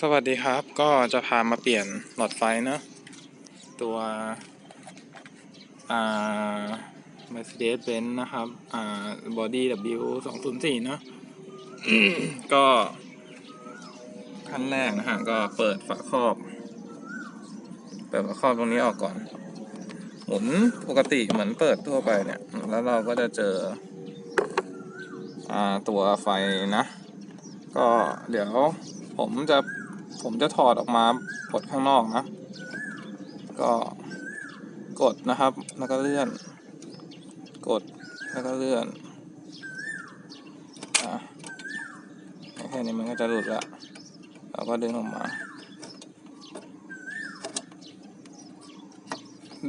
สวัสดีครับ ก็จะพามาเปลี่ยนหลอดไฟเนอะตัว อ่า Mercedes Benz นะครับ อ่า Body W 2 0 4เนอะก็ขั้นแรกนะฮะ ก็เปิดฝาครอบ เปิดฝาครอบตรงนี้ออกก่อน หมุนปกติเหมือนเปิดทั่วไปเนี่ย แล้วเราก็จะเจอ อ่า ตัวไฟนะ ก็เดี๋ยว ผมจะผมจะถอดออกมาปลดข้างนอกนะ ก็กดนะครับ แล้วก็เลื่อน กดแล้วก็เลื่อนอะแค่นี้มันก็จะหลุดละเราก็ดึงออกมา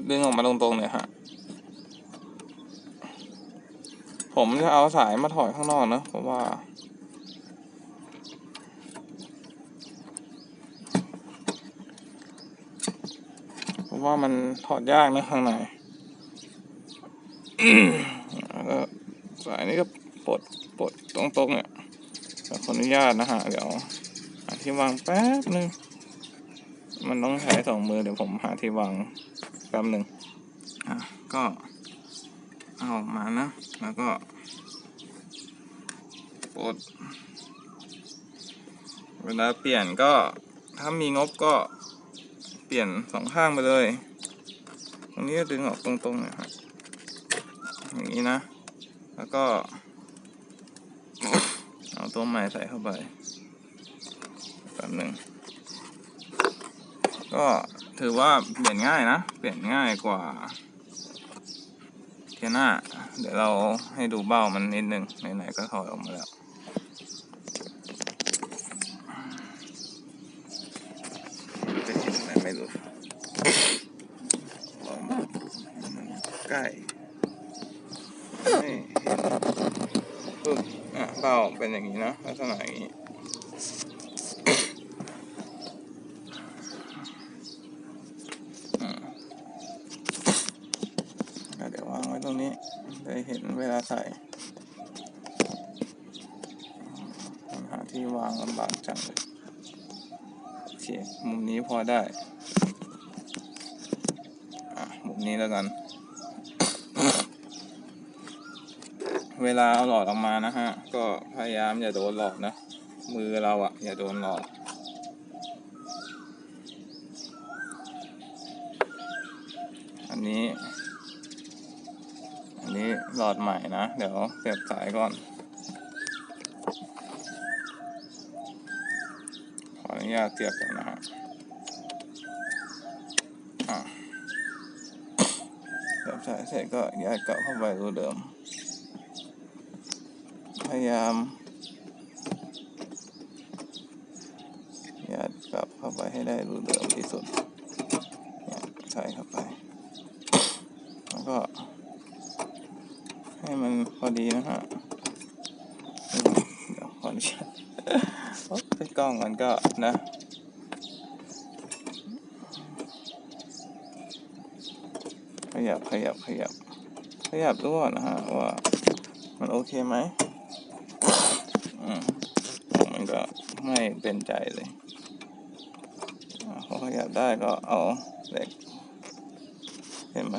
ดึงออกมาตรงๆเลยฮะผมจะเอาสายมาถอดข้างนอกนะเพราะว่า เพราะ ว่ามันถอดยากนะข้างในแล้วสายนี้ก็ปลดปลดตรงๆเนี่ยขออนุญาตนะฮะ เดี๋ยวหาที่วางแป๊บนึง มันต้องใช้สองมือเดี๋ยวผมหาที่วางแป๊บหนึ่งอะก็เอาออกมานะ แล้วก็ปลดเวลาเปลี่ยนก็ถ้ามีงบก็ เปลี่ยนสองข้างไปเลย ตรงนี้ดึงออกตรงๆนะครับอย่างนี้นะ แล้วก็ เอาตัวใหม่ใส่เข้าไปแบบหนึ่งก็ถือว่าเปลี่ยนง่ายนะ เปลี่ยนง่ายกว่าเทียน่าเดี๋ยวเราให้ดูเบ้ามันนิดนึงไหนๆก็ถอดออกมาแล้ว จะเห็นไหมไม่รู้ลองใกล้ไม่เห็น ปึ๊บอะเบ้าเป็นอย่างนี้นะลักษณะอย่างนี้อืมก็เดี๋ยววางไว้ตรงนี้ได้เห็นเวลาใส่มันหาที่วางลำบากจังเลยโอเคมุมนี้พอได้ อะ มุมนี้แล้วกัน เวลาเอาหลอดออกมานะฮะ ก็พยายามอย่าโดนหลอดนะ มือเราอะอย่าโดนหลอด อันนี้ อันนี้หลอดใหม่นะ เดี๋ยวเสียบสายก่อน ขออนุญาตเสียบก่อนนะฮะเสียบสายเสร็จก็ย้ายกลับเข้าไปรูเดิม พยายามยัดกลับเข้าไปให้ได้รูเดิมที่สุดใส่เข้าไป แล้วก็ ให้มันพอดีนะฮะเดี๋ยวขออนุญาตโอ๊ะไปกล้องมันก็นะขยับขยับขยับขยับดูก่อนนะฮะว่ามันโอเคไหมอืมมันก็ ไม่เป็นใจเลยอ่าพอขยับได้ก็เอาเหล็ก เห็นไหม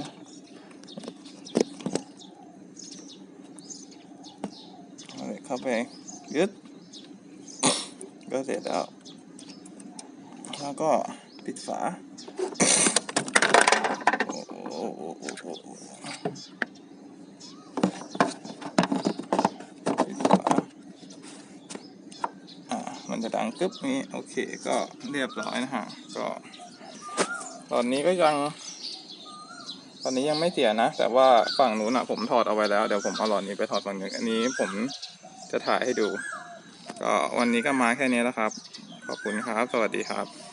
เอาเหล็กเข้าไปยึด ก็เสร็จแล้ว แล้วก็ปิดฝา โอ้โหโอ้โหโอ้โหโอ้โหปิดฝาอ่า ตึ๊บนี้โอเคก็เรียบร้อยนะฮะก็ ตอนนี้ก็ยัง ตอนนี้ยังไม่เสียนะ แต่ว่าฝั่งนู้นอะผมถอดเอาไว้แล้ว เดี๋ยวผมเอาหลอดนี้ไปถอดฝั่งนึงอันนี้ผมจะถ่ายให้ดู ก็วันนี้ก็มาแค่นี้แล้วครับ ขอบคุณครับ สวัสดีครับ